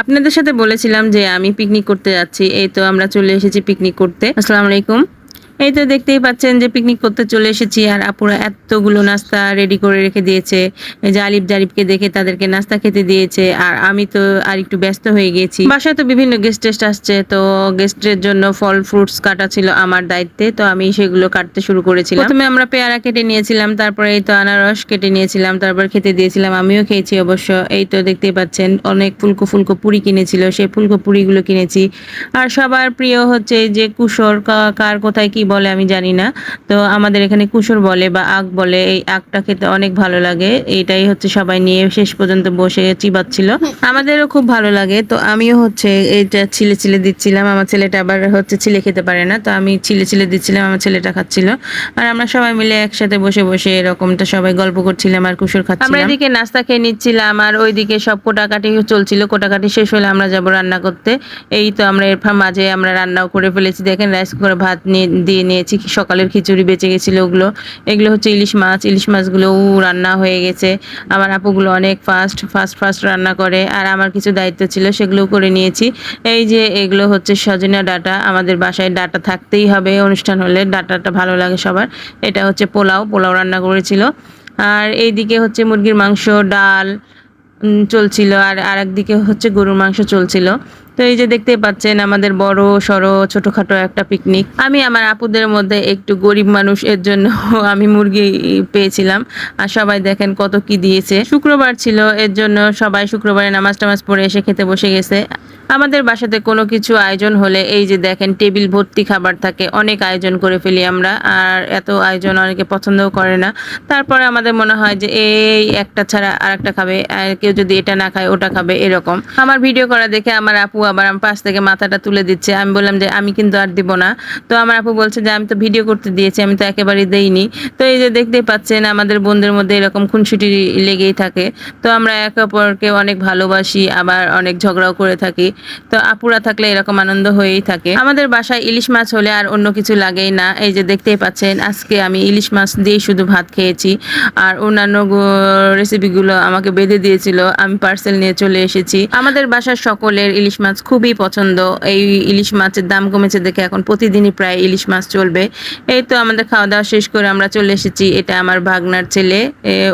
আপনাদের সাথে বলেছিলাম যে আমি পিকনিক করতে যাচ্ছি, এই তো আমরা চলে এসেছি পিকনিক করতে। আসসালামু আলাইকুম। এই তো দেখতেই পাচ্ছেন যে পিকনিক করতে চলে এসেছি আর আপুরা এতগুলো নাস্তা রেডি করে রেখে দিয়েছে। আলিফ জারিফকে দেখে তাদেরকে নাস্তা খেতে দিয়েছে আর আমি তো আর একটু ব্যস্ত হয়ে গেছি বাসায় তো বিভিন্ন গেস্ট টেস্ট আসছে, তো গেস্টের জন্য ফল ফ্রুটস কাটা ছিল আমার দায়িত্বে, তো আমি সেগুলো কাটতে শুরু করেছিলাম। প্রথমে আমরা পেয়ারা কেটে নিয়েছিলাম, তারপরে এই তো আনারস কেটে নিয়েছিলাম, তারপর খেতে দিয়েছিলাম, আমিও খেয়েছি অবশ্য। এই তো দেখতেই পাচ্ছেন, অনেক ফুলকো ফুলকো পুরি কিনেছিল, সেই ফুলকো পুরিগুলো কিনেছি। আর সবার প্রিয় হচ্ছে যে কুসর কার কোথায় কি বলে আমি জানি না। তো আমাদের এখানে কুসর বলে বা আগ বলে, এই আগটা খেতে অনেক ভালো লাগে। এটাই হচ্ছে সবাই নিয়ে শেষ পর্যন্ত বসে চিবাচ্ছিল। আমাদেরও খুব ভালো লাগে। তো আমিও হচ্ছে এইটা ছিলে ছিলে দিচ্ছিলাম। আমার ছেলেটা আবার হচ্ছে ছিলে খেতে পারে না। তো আমি ছিলে ছিলে দিচ্ছিলাম, আমার ছেলেটা খাচ্ছিল। আর আমরা সবাই মিলে একসাথে বসে বসে এরকমটা সবাই গল্প করছিলাম আর কুসুর খাচ্ছিলাম। আমরা এদিকে নাস্তা খেয়ে নিচ্ছিলাম আর ওইদিকে সব কোটাকাটি চলছিল। কোটাকাটি শেষ হলে আমরা যাব রান্না করতে। এই তো আমরা এর মাঝে আমরা রান্নাও করে ফেলেছি। দেখেন রাইস কুকারে ভাত নিয়ে দিয়ে নিয়েছি, সকালের খিচুড়ি বেঁচে গেছিল ওগুলো। এগুলো হচ্ছে ইলিশ মাছ, ইলিশ মাছগুলোও রান্না হয়ে গেছে। আমার আপুগুলো অনেক ফাস্ট ফাস্ট ফাস্ট রান্না করে, আর আমার কিছু দায়িত্ব ছিল সেগুলোও করে নিয়েছি। এই যে এগুলো হচ্ছে সজনা ডাটা, আমাদের বাসায় ডাটা থাকতেই হবে, অনুষ্ঠান হলে ডাটাটা ভালো লাগে সবার। এটা হচ্ছে পোলাও পোলাও রান্না করেছিল। আর এইদিকে হচ্ছে মুরগির মাংস, ডাল চলছিল, আর আর একদিকে হচ্ছে গরুর মাংস চলছিল। তো এই যে দেখতে পাচ্ছেন আমাদের বড়, সড়ো, ছোটখাটো একটা পিকনিক আমি আমার আপুদের মধ্যে একটু গরিব মানুষ, এর জন্য আমি মুরগি পেয়েছিলাম। আর সবাই দেখেন কত কি দিয়েছে। শুক্রবার ছিল, এর জন্য সবাই শুক্রবারে নামাজ টামাজ পড়ে এসে খেতে বসে গেছে। আমাদের বাসাতে কোনো কিছু আয়োজন হলে এই যে দেখেন টেবিল ভর্তি খাবার থাকে, অনেক আয়োজন করে ফেলি আমরা। আর এত আয়োজন অনেকে পছন্দও করে না। তারপরে আমাদের মনে হয় যে, এই একটা ছাড়া আর একটা খাবে। আর কেউ যদি এটা না খায়, ওটা খাবে। এরকম। আমার ভিডিও করা দেখে আমার আপু আবার আমার পাশ থেকে মাথাটা তুলে দিচ্ছে। আমি বললাম যে, আমি কিন্তু আর দিব না। তো আমার আপু বলছে যে, আমি তো ভিডিও করতে দিয়েছি, আমি তো একেবারেই দেইনি। তো এই যে দেখতেই পাচ্ছেন, আমাদের বোনদের মধ্যে এরকম খুনসুটি লেগেই থাকে। তো আমরা একে অপরকে অনেক ভালোবাসি, আবার অনেক ঝগড়াও করে থাকি। তো আপুরা থাকলে এরকম আনন্দ হয়েই থাকে। আমাদের বাসায় ইলিশ মাছ হলে আর অন্য কিছু লাগেই না। এই যে দেখতেই পাচ্ছেন, আজকে আমি ইলিশ মাছ দিয়েই শুধু ভাত খেয়েছি। আর অন্যান্য রেসিপিগুলো আমাকে বেঁধে দিয়েছিল, আমি পার্সেল নিয়ে চলে এসেছি। আমাদের বাসার সকলের ইলিশ মাছ খুবই পছন্দ। এই ইলিশ মাছের দাম কমেছে দেখে এখন প্রতিদিনই প্রায় ইলিশ মাছ চলবে। এই তো আমাদের খাওয়া দাওয়া শেষ করে আমরা চলে এসেছি। এটা আমার ভাগনার ছেলে।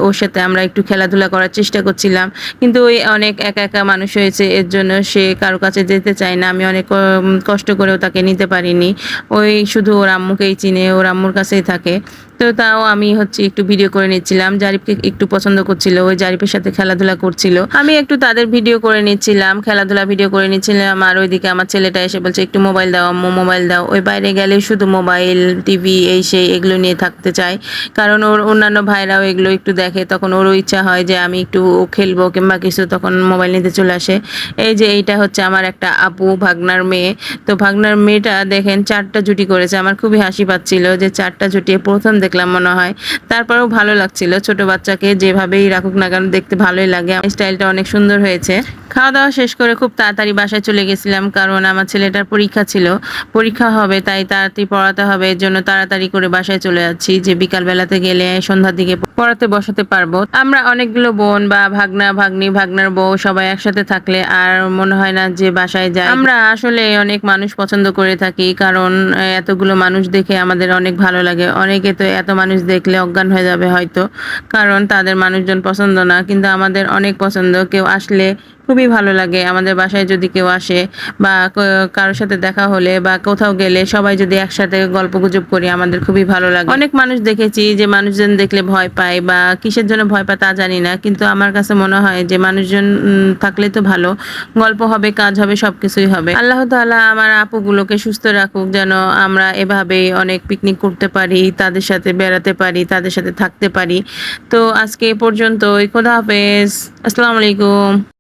ওর সাথে আমরা একটু খেলাধুলা করার চেষ্টা করছিলাম। কিন্তু ওই অনেক একা একা মানুষ হয়েছে, এর জন্য সে কারও কাছে যেতে চায় না। আমি অনেক কষ্ট করেও তাকে নিতে পারিনি। ওই শুধু ওর আম্মুকেই চিনে, ওর আম্মুর কাছেই থাকে। তো তাও আমি হচ্ছে একটু ভিডিও করে নিচ্ছিলাম। জারিফকে একটু পছন্দ করছিল, ওই জারিফের সাথে খেলাধুলা করছিল। আমি একটু তাদের ভিডিও করে নিচ্ছিলাম, খেলাধুলা ভিডিও করে নিচ্ছিলাম। আর ওইদিকে আমার ছেলেটা এসে বলছে, একটু মোবাইল দাও আম্মু, মোবাইল দাও। ওই বাইরে গেলে শুধু মোবাইল, টিভি, এই সেই এগুলো নিয়ে থাকতে চায়। কারণ ওর অন্যান্য ভাইরাও এগুলো একটু দেখে, তখন ওরও ইচ্ছা হয় যে আমি একটু খেলব কিংবা কিছু তখন মোবাইল নিতে চলে আসে। এই যে এইটা হচ্ছে আমার একটা আপু, ভাগনার মেয়ে। তো ভাগনার মেয়েটা দেখেন, চারটা জুটি করেছে। আমার খুবই হাসি পাচ্ছিল যে চারটা জুটিয়ে প্রথম দেখলাম মনে হয়। তারপরেও ভালো লাগছিল। ছোট বাচ্চাকে যেভাবেই রাখুক না কেন, দেখতে ভালোই লাগে। আমার স্টাইলটা অনেক সুন্দর হয়েছে। খাওয়া দাওয়া শেষ করে খুব তাড়াতাড়ি বাসায় চলে গেছিলাম, কারণ আমার ছেলেটার পরীক্ষা ছিল। পরীক্ষা হবে, তাই তাড়াতাড়ি পড়াতে হবে, এর জন্য তাড়াতাড়ি করে বাসায় চলে যাচ্ছি যে বিকালবেলাতে গেলে সন্ধ্যার দিকে পড়াতে বসাতে পারব। আমরা অনেকগুলো বোন বা ভাগনা, ভাগ্নি, ভাগনার বউ সবাই একসাথে থাকলে আর মনে হয় না যে বাসায় যায় আমরা আসলে অনেক মানুষ পছন্দ করে থাকি, কারণ এতগুলো মানুষ দেখে আমাদের অনেক ভালো লাগে। অনেকে তো এত মানুষ দেখলে অজ্ঞান হয়ে যাবে হয়তো, কারণ তাদের মানুষজন পছন্দ না, কিন্তু আমাদের অনেক পছন্দ। কেউ আসলে খুবই ভালো লাগে। আমাদের বাসায় যদি কেউ আসে বা কারোর সাথে দেখা হলে বা কোথাও গেলে সবাই যদি একসাথে গল্প গুজব করি, আমাদের খুবই ভালো লাগে। অনেক মানুষ দেখেছি যে মানুষজন দেখলে ভয় পায়। বা কিসের জন্য ভয় পায় তা জানি না। কিন্তু আমার কাছে মনে হয় যে মানুষজন থাকলে তো ভালো। গল্প হবে, কাজ হবে, সবকিছুই হবে। আল্লাহ তাআলা আমার আপুগুলোকে সুস্থ রাখুক, যেন আমরা এভাবেই অনেক পিকনিক করতে পারি, তাদের সাথে বেড়াতে পারি, তাদের সাথে থাকতে পারি। তো আজকে এ পর্যন্ত খোদা হাফেজ। আসসালামু আলাইকুম।